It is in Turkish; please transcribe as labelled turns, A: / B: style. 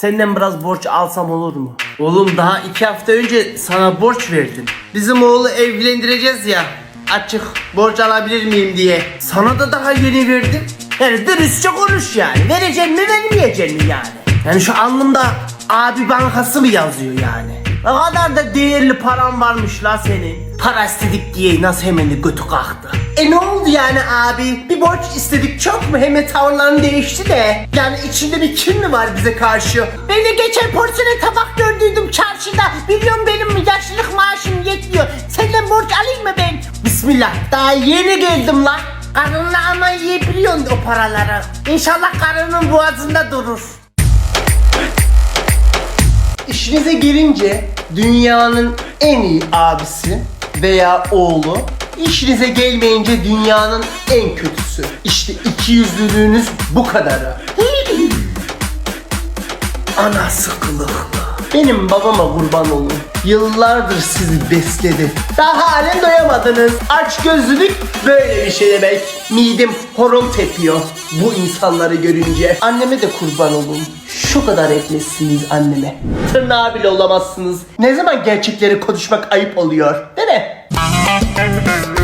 A: Senden biraz borç alsam olur mu? Oğlum daha iki hafta önce sana borç verdim. Bizim oğlu evlendireceğiz ya. Açık borç alabilir miyim diye. Sana da daha yeni verdim. Yani dürüstçe konuş yani. Vereceğim mi vermeyeceğim mi yani? Yani şu alnımda abi bankası mı yazıyor yani? Ne kadar da değerli paran varmış la senin. Para istedik diye nasıl hemen de götü kalktı. E ne oldu yani abi? Bir borç istedik çok mu? Hemen tavırların değişti de. Yani içinde bir kin mi var bize karşı? Ben de geçen porselen tabak gördüydüm çarşıda. Biliyorum benim yaşlılık maaşım yetmiyor. Senden borç alayım mı ben? Bismillah daha yeni geldim la. Karınla ama yiyebiliyorsun o paraları. İnşallah karının boğazında durur. İşinize girince dünyanın en iyi abisi veya oğlu işinize gelmeyince dünyanın en kötüsü. İşte iki yüzlülüğünüz bu kadarı. Ana sıkılıklı. Benim babama kurban olun. Yıllardır sizi besledi. Daha halen doyamadınız. Aç gözlülük böyle bir şey demek. Midem horon tepiyor bu insanları görünce. Anneme de kurban olun. Şu kadar etmezsiniz anneme. Tırnağı bile olamazsınız. Ne zaman gerçekleri konuşmak ayıp oluyor. Değil mi? Thank you.